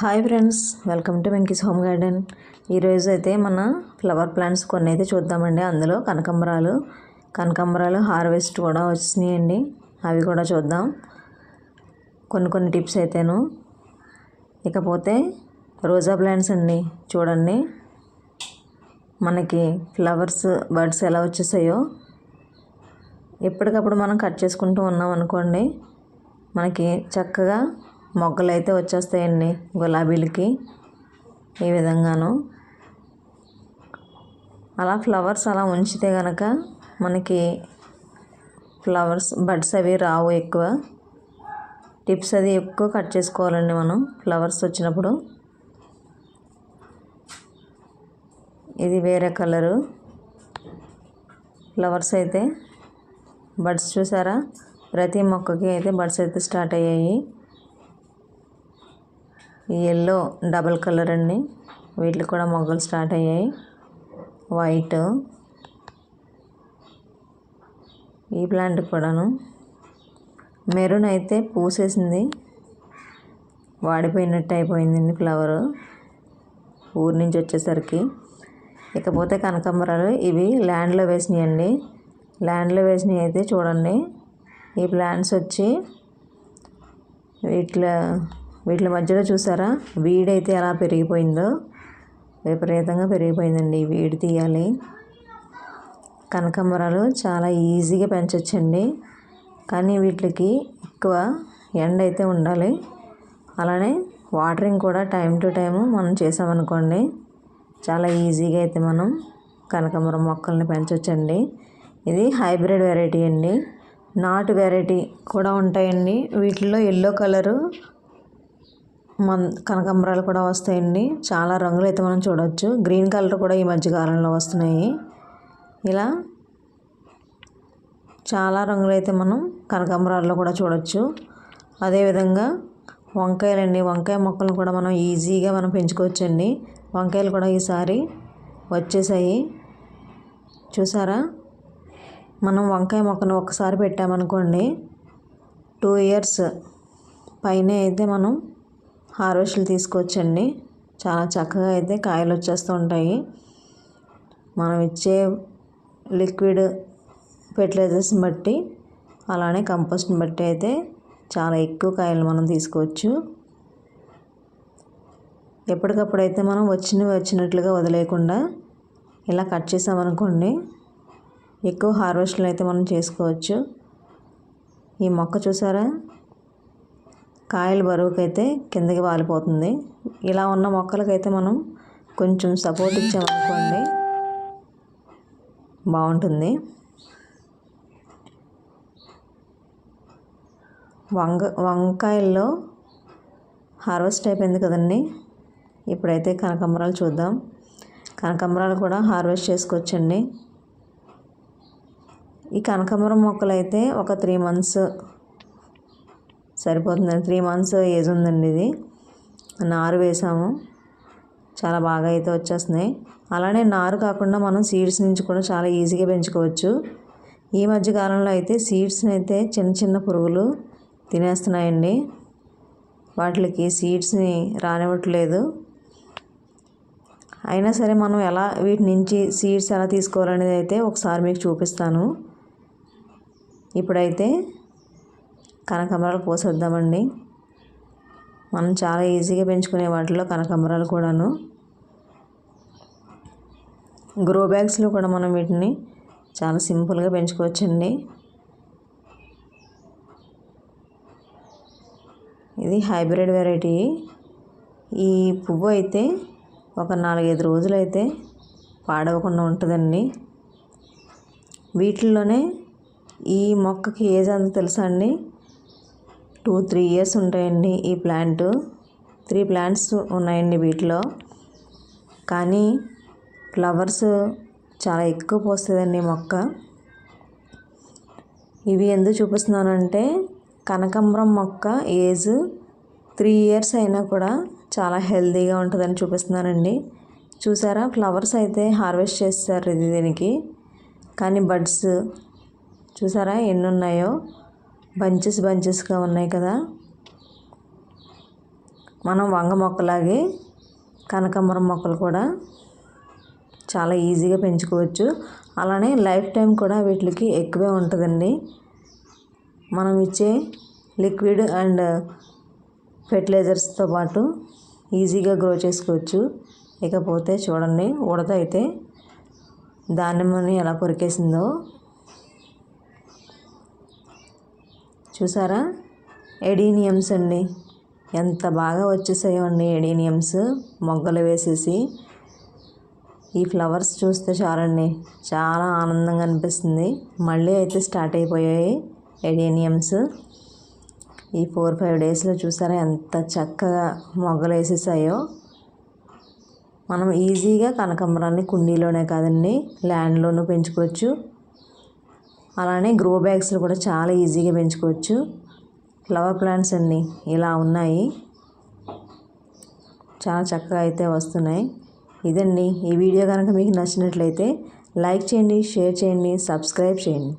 Hi friends welcome to Venky's home garden. ఈరోజు అయితే మన ఫ్లవర్ ప్లాంట్స్ కొన్ని అయితే చూద్దామండి. అందులో కనకంబరాలు కనకంబరాలు హార్వెస్ట్ కూడా వచ్చినాయండి. అవి కూడా చూద్దాం. కొన్ని కొన్ని టిప్స్ అయితేను. ఇకపోతే రోజా ప్లాంట్స్ అండి చూడండి. మనకి ఫ్లవర్స్ బర్డ్స్ ఎలా వచ్చేసాయో. ఎప్పటికప్పుడు మనం కట్ చేసుకుంటూ ఉన్నాం అనుకోండి మనకి చక్కగా మొగ్గలు అయితే వచ్చేస్తాయండి గులాబీలకి ఈ విధంగాను. అలా ఫ్లవర్స్ అలా ఉంచితే కనుక మనకి ఫ్లవర్స్ బడ్స్ అవి రావు ఎక్కువ. టిప్స్ అది ఎక్కువ కట్ చేసుకోవాలండి మనం ఫ్లవర్స్ వచ్చినప్పుడు. ఇది వేరే కలరు. ఫ్లవర్స్ అయితే బడ్స్ చూసారా? ప్రతి మొక్కకి అయితే బడ్స్ అయితే స్టార్ట్ అయ్యాయి. ఎల్లో డబల్ కలర్ అండి. వీటికి కూడా మొగ్గలు స్టార్ట్ అయ్యాయి. వైట్ ఈ ప్లాంట్ కూడాను. మెరూన్ అయితే పూసేసింది. వాడిపోయినట్టు అయిపోయిందండి ఫ్లవర్ ఊరి నుంచి వచ్చేసరికి. ఇకపోతే కనకాంబరాలు ఇవి ల్యాండ్లో వేసినాయి అండి ల్యాండ్లో వేసినవి అయితే చూడండి. ఈ ప్లాంట్స్ వచ్చి ఇట్లా వీటి మధ్యలో చూసారా? వీడైతే ఎలా పెరిగిపోయిందో విపరీతంగా పెరిగిపోయిందండి వీడి తీయాలి. కనకాంబరాలు చాలా ఈజీగా పెంచవచ్చండి కానీ వీటికి ఎక్కువ ఎండ అయితే ఉండాలి. అలానే వాటరింగ్ కూడా టైం టు టైం మనం చేసామనుకోండి చాలా ఈజీగా అయితే మనం కనకాంబరం మొక్కల్ని పెంచవచ్చండి ఇది హైబ్రిడ్ వెరైటీ అండి. నాటు వెరైటీ కూడా ఉంటాయండి. వీటిల్లో ఎల్లో కలరు మన్ కనకాంబరాలు కూడా వస్తాయండి. చాలా రంగులు అయితే మనం చూడవచ్చు గ్రీన్ కలర్ కూడా ఈ మధ్యకాలంలో వస్తున్నాయి. ఇలా చాలా రంగులు అయితే మనం కనకాంబరాల్లో కూడా చూడవచ్చు అదేవిధంగా వంకాయలండి. వంకాయ మొక్కలను కూడా మనం ఈజీగా మనం పెంచుకోవచ్చండి. వంకాయలు కూడా ఈసారి వచ్చేసాయి. చూసారా? మనం వంకాయ మొక్కను ఒకసారి పెట్టామనుకోండి టూ ఇయర్స్ పైన అయితే మనం హార్వెస్ట్లు తీసుకోవచ్చండి. చాలా చక్కగా అయితే కాయలు వచ్చేస్తూ ఉంటాయి. మనం ఇచ్చే లిక్విడ్ ఫెర్టిలైజర్స్ని బట్టి అలానే కంపోస్ట్ని బట్టి అయితే చాలా ఎక్కువ కాయలు మనం తీసుకోవచ్చు. ఎప్పటికప్పుడు అయితే మనం వచ్చినవి వచ్చినట్లుగా వదిలేయకుండా ఇలా కట్ చేసామనుకోండి ఎక్కువ హార్వెస్ట్లు అయితే మనం చేసుకోవచ్చు. ఈ మొక్క చూసారా? కాయలు బరువుకైతే కిందకి వాలిపోతుంది. ఇలా ఉన్న మొక్కలకైతే మనం కొంచెం సపోర్ట్ ఇచ్చామనుకోండి బాగుంటుంది. వంగ వంకాయల్లో హార్వెస్ట్ అయిపోయింది కదండి. ఇప్పుడైతే కనకాంబరాలు చూద్దాం. కనకాంబరాలు కూడా హార్వెస్ట్ చేసుకోవచ్చండి. ఈ కనకాంబరం మొక్కలు అయితే ఒక త్రీ మంత్స్ సరిపోతుంది. త్రీ మంత్స్ ఏజ్ ఉందండి ఇది. నారు వేసాము. చాలా బాగా అయితే వచ్చేస్తున్నాయి. అలానే నారు కాకుండా మనం సీడ్స్ నుంచి కూడా చాలా ఈజీగా పెంచుకోవచ్చు. ఈ మధ్య కాలంలో అయితే సీడ్స్ని అయితే చిన్న చిన్న పురుగులు తినేస్తున్నాయండి. వాటికి సీడ్స్ని రానివ్వట్లేదు. అయినా సరే మనం ఎలా వీటి నుంచి సీడ్స్ ఎలా తీసుకోవాలనేది అయితే ఒకసారి మీకు చూపిస్తాను. ఇప్పుడైతే కనకాంబరాలు పోసేద్దామండి. మనం చాలా ఈజీగా పెంచుకునే వాటిలో కనకాంబరాలు కూడాను. గ్రో బ్యాగ్స్లో కూడా మనం వీటిని చాలా సింపుల్గా పెంచుకోవచ్చండి. ఇది హైబ్రిడ్ వెరైటీ. ఈ పువ్వు అయితే ఒక నాలుగైదు రోజులు అయితే పాడవకుండా ఉంటుందండి. వీటిల్లోనే ఈ మొక్కకి ఏజ్ అంత తెలుసా అండి? టూ త్రీ ఇయర్స్ ఉంటాయండి ఈ ప్లాంట్. త్రీ ప్లాంట్స్ ఉన్నాయండి వీటిలో. కానీ ఫ్లవర్స్ చాలా ఎక్కువ పోస్తుందండి మొక్క. ఇవి ఎందుకు చూపిస్తున్నానంటే కనకాంబరం మొక్క ఏజ్ త్రీ ఇయర్స్ అయినా కూడా చాలా హెల్తీగా ఉంటుందని చూపిస్తున్నానండి. చూసారా? ఫ్లవర్స్ అయితే హార్వెస్ట్ చేస్తారు ఇది దీనికి. కానీ బడ్స్ చూసారా ఎన్ని ఉన్నాయో బంచెస్ బంచెస్గా ఉన్నాయి కదా. మనం వంగ మొక్కలాగే కనకాంబరం మొక్కలు కూడా చాలా ఈజీగా పెంచుకోవచ్చు. అలానే లైఫ్ టైం కూడా వీటికి ఎక్కువే ఉంటుందండి. మనం ఇచ్చే లిక్విడ్ అండ్ ఫెర్టిలైజర్స్తో పాటు ఈజీగా గ్రో చేసుకోవచ్చు. ఇకపోతే చూడండి ఉడత అయితే దానిమ్మని ఎలా కొరికేసిందో. చూసారా? ఎడీనియమ్స్ అండి. ఎంత బాగా వచ్చేసాయో అండి ఎడీనియమ్స్. మొగ్గలు వేసేసి ఈ ఫ్లవర్స్ చూస్తే చాలండి. చాలా ఆనందంగా అనిపిస్తుంది. మళ్ళీ అయితే స్టార్ట్ అయిపోయాయి ఎడీనియమ్స్. ఈ ఫోర్ ఫైవ్ డేస్లో చూసారా ఎంత చక్కగా మొగ్గలు వేసేసాయో. మనం ఈజీగా కనకాంబరాన్ని కుండీలోనే కాదండి ల్యాండ్లోనూ పెంచుకోవచ్చు. అలానే గ్రో బ్యాగ్స్లో కూడా చాలా ఈజీగా పెంచుకోవచ్చు. ఫ్లవర్ ప్లాంట్స్ అన్నీ ఇలా ఉన్నాయి. చాలా చక్కగా అయితే వస్తున్నాయి. ఇదండి ఈ వీడియో కనుక మీకు నచ్చినట్లయితే లైక్ చేయండి షేర్ చేయండి సబ్స్క్రైబ్ చేయండి.